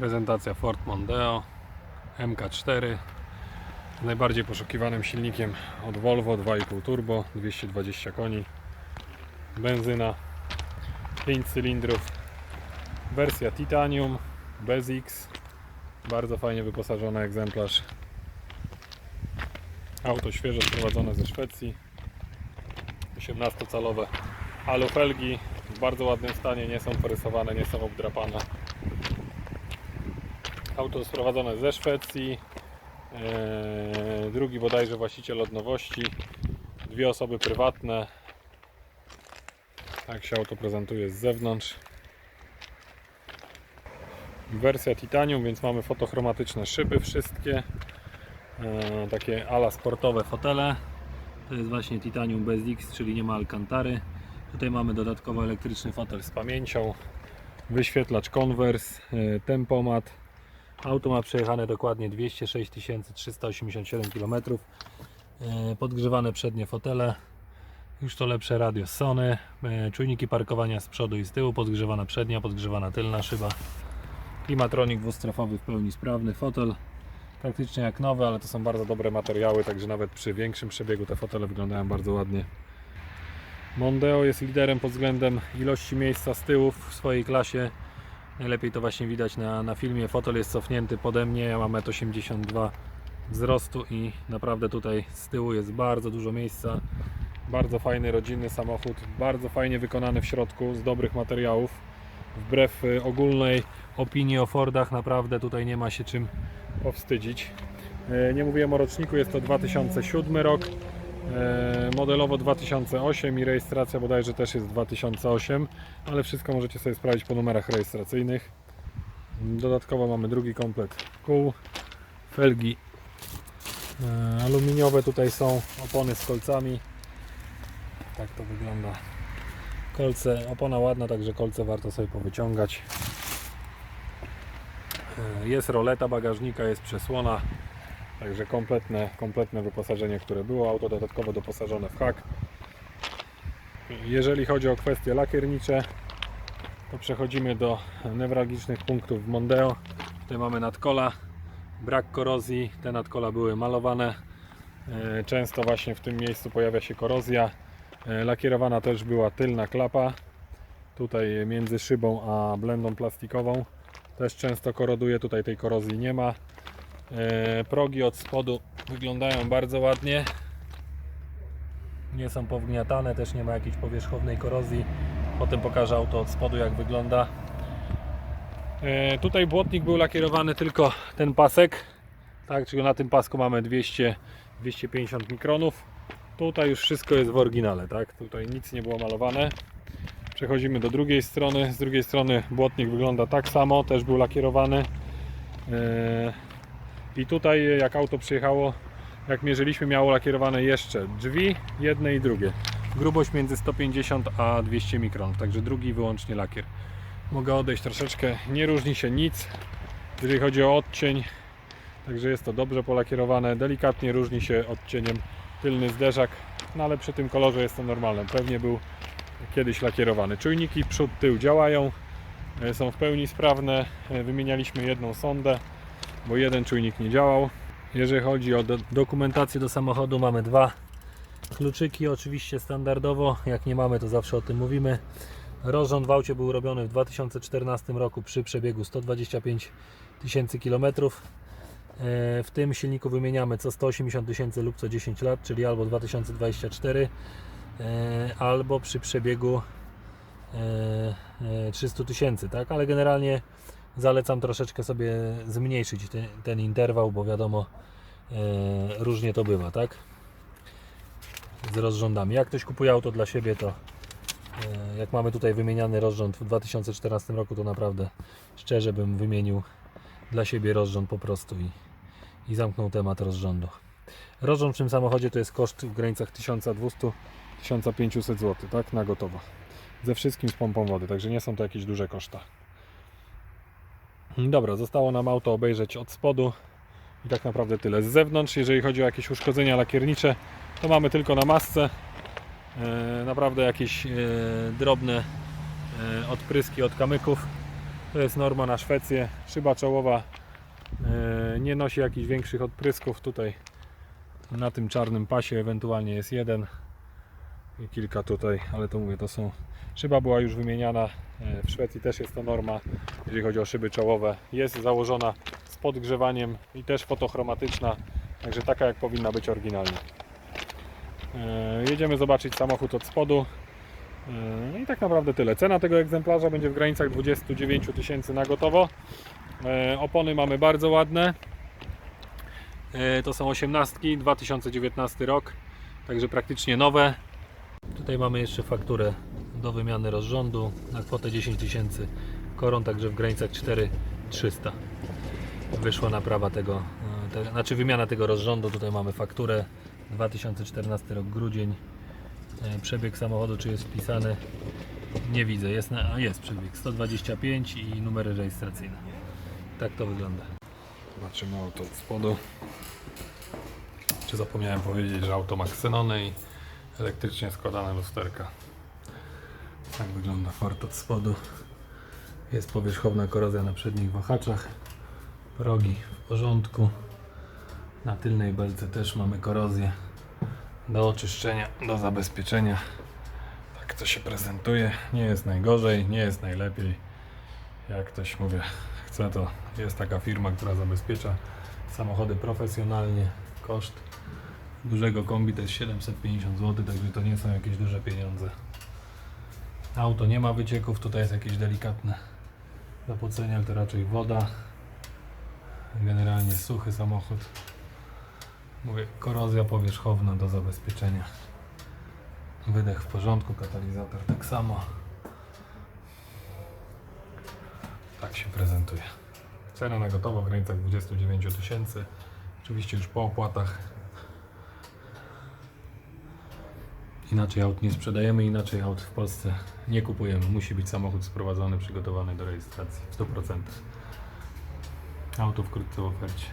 Prezentacja Ford Mondeo MK4 z najbardziej poszukiwanym silnikiem od Volvo 2,5 turbo 220 koni benzyna 5 cylindrów wersja Titanium bez X bardzo fajnie wyposażony egzemplarz. Auto świeżo sprowadzone ze Szwecji 18-calowe alufelgi w bardzo ładnym stanie, nie są porysowane, nie są obdrapane Auto sprowadzone ze Szwecji. Eee, drugi bodajże właściciel od nowości. Dwie osoby prywatne. Tak się auto prezentuje z zewnątrz. Wersja titanium, więc mamy fotochromatyczne szyby wszystkie. Eee, takie ala sportowe fotele. To jest właśnie titanium bez X, czyli nie ma alcantary. Tutaj mamy dodatkowo elektryczny fotel z pamięcią. Wyświetlacz Converse, e, tempomat, Auto ma przejechane dokładnie 206 387 km. Podgrzewane przednie fotele. Już to lepsze radio Sony. E, Czujniki parkowania z przodu i z tyłu. Podgrzewana przednia, podgrzewana tylna szyba. Klimatronik dwustrofowy w pełni sprawny. Fotel praktycznie jak nowy, ale to są bardzo dobre materiały, także nawet przy większym przebiegu te fotele wyglądają bardzo ładnie. Mondeo jest liderem pod względem ilości miejsca z tyłu w swojej klasie. Najlepiej to właśnie widać na, na filmie. Fotel jest cofnięty pode mnie. Ja mam 1,82 m wzrostu i naprawdę tutaj z tyłu jest bardzo dużo miejsca. Bardzo fajny, rodzinny samochód. Bardzo fajnie wykonany w środku z dobrych materiałów. Wbrew y, ogólnej opinii o Fordach, naprawdę tutaj nie ma się czym powstydzić. E, Nie mówiłem o roczniku, jest to 2007 rok. E, Modelowo 2008 i rejestracja bodajże też jest 2008, ale wszystko możecie sobie sprawdzić po numerach rejestracyjnych. Dodatkowo mamy drugi komplet kół, felgi e, aluminiowe, tutaj są opony z kolcami. Tak to wygląda. Kolce, opona ładna, także kolce warto sobie powyciągać. E, Jest roleta bagażnika, jest przesłona. Także kompletne, kompletne wyposażenie, które było. Auto dodatkowo doposażone w hak. Jeżeli chodzi o kwestie lakiernicze, to przechodzimy do newralgicznych punktów w Mondeo. Tutaj mamy nadkola, brak korozji. Te nadkola były malowane. E, Często właśnie w tym miejscu pojawia się korozja. E, Lakierowana też była tylna klapa. Tutaj między szybą a blendą plastikową. Też często koroduje, tutaj tej korozji nie ma. E, Progi od spodu wyglądają bardzo ładnie. Nie są powgniatane, też nie ma jakiejś powierzchownej korozji. Potem pokażę auto od spodu jak wygląda. E, Tutaj błotnik był lakierowany tylko ten pasek. Tak, czyli na tym pasku mamy 200 250 mikronów. Tutaj już wszystko jest w oryginale, tak? Tutaj nic nie było malowane. Przechodzimy do drugiej strony. Z drugiej strony błotnik wygląda tak samo, też był lakierowany. I tutaj jak auto przyjechało, jak mierzyliśmy, miało lakierowane jeszcze drzwi, jedne i drugie. Grubość między 150 a 200 mikron, także drugi wyłącznie lakier. Mogę odejść troszeczkę, nie różni się nic, jeżeli chodzi o odcień. Także jest to dobrze polakierowane, delikatnie różni się odcieniem tylny zderzak, no ale przy tym kolorze jest to normalne. Pewnie był kiedyś lakierowany. Czujniki przód, tył działają, e, są w pełni sprawne. E, Wymienialiśmy jedną sondę bo jeden czujnik nie działał. Jeżeli chodzi o do, dokumentację do samochodu, mamy dwa kluczyki, oczywiście standardowo. Jak nie mamy, to zawsze o tym mówimy. Rozrząd w aucie był robiony w 2014 roku przy przebiegu 125 tysięcy kilometrów. E, W tym silniku wymieniamy co 180 tysięcy lub co 10 lat, czyli albo 2024, e, albo przy przebiegu e, e, 300 tysięcy, tak? Ale generalnie zalecam troszeczkę sobie zmniejszyć ten, ten interwał, bo wiadomo, e, różnie to bywa, tak? Z rozrządami. Jak ktoś kupuje auto dla siebie, to e, jak mamy tutaj wymieniany rozrząd w 2014 roku, to naprawdę szczerze bym wymienił dla siebie rozrząd po prostu i, i zamknął temat rozrządu. Rozrząd w tym samochodzie to jest koszt w granicach 1200-1500 zł, tak? Na gotowo. Ze wszystkim z pompą wody, także nie są to jakieś duże koszta. Dobra, zostało nam auto obejrzeć od spodu i tak naprawdę tyle. Z zewnątrz, jeżeli chodzi o jakieś uszkodzenia lakiernicze, to mamy tylko na masce. E, naprawdę jakieś e, drobne e, odpryski od kamyków. To jest norma na Szwecję. Szyba czołowa nie nosi jakichś większych odprysków. Tutaj na tym czarnym pasie ewentualnie jest jeden kilka tutaj, ale to mówię, to są. Szyba była już wymieniana. e, W Szwecji też jest to norma, jeżeli chodzi o szyby czołowe. Jest założona z podgrzewaniem i też fotochromatyczna, także taka jak powinna być oryginalnie. E, Jedziemy zobaczyć samochód od spodu. E, No i tak naprawdę tyle. Cena tego egzemplarza będzie w granicach 29 tysięcy na gotowo. Opony mamy bardzo ładne. To są 18, 2019 rok, także praktycznie nowe. Tutaj mamy jeszcze fakturę do wymiany rozrządu na kwotę 10 tysięcy koron, także w granicach 4300 wyszła naprawa tego, e, te, znaczy wymiana tego rozrządu. Tutaj mamy fakturę 2014 rok grudzień. E, Przebieg samochodu czy jest wpisany? Nie widzę, jest, na, jest przebieg 125 i numery rejestracyjne. Tak to wygląda. Zobaczymy auto od spodu. Czy zapomniałem powiedzieć, że auto ma ksenony i elektrycznie składane lusterka. Tak wygląda Ford od spodu. Jest powierzchowna korozja na przednich wahaczach. Progi w porządku. Na tylnej belce też mamy korozję do oczyszczenia, do zabezpieczenia. Tak to się prezentuje. Nie jest najgorzej, nie jest najlepiej. Jak ktoś mówię, chce to jest taka firma, która zabezpiecza samochody profesjonalnie. Koszt dużego kombi to jest 750 zł, także to nie są jakieś duże pieniądze. Auto nie ma wycieków, tutaj jest jakieś delikatne zapocenie, ale to raczej woda. Generalnie suchy samochód. Mówię, korozja powierzchowna do zabezpieczenia. Wydech w porządku, katalizator tak samo. Tak się prezentuje. Cena na gotowo w granicach 29 000 tysięcy. Oczywiście już po opłatach. Inaczej aut nie sprzedajemy, inaczej aut w Polsce nie kupujemy. Musi być samochód sprowadzony, przygotowany do rejestracji w 100%. Auto wkrótce w ofercie.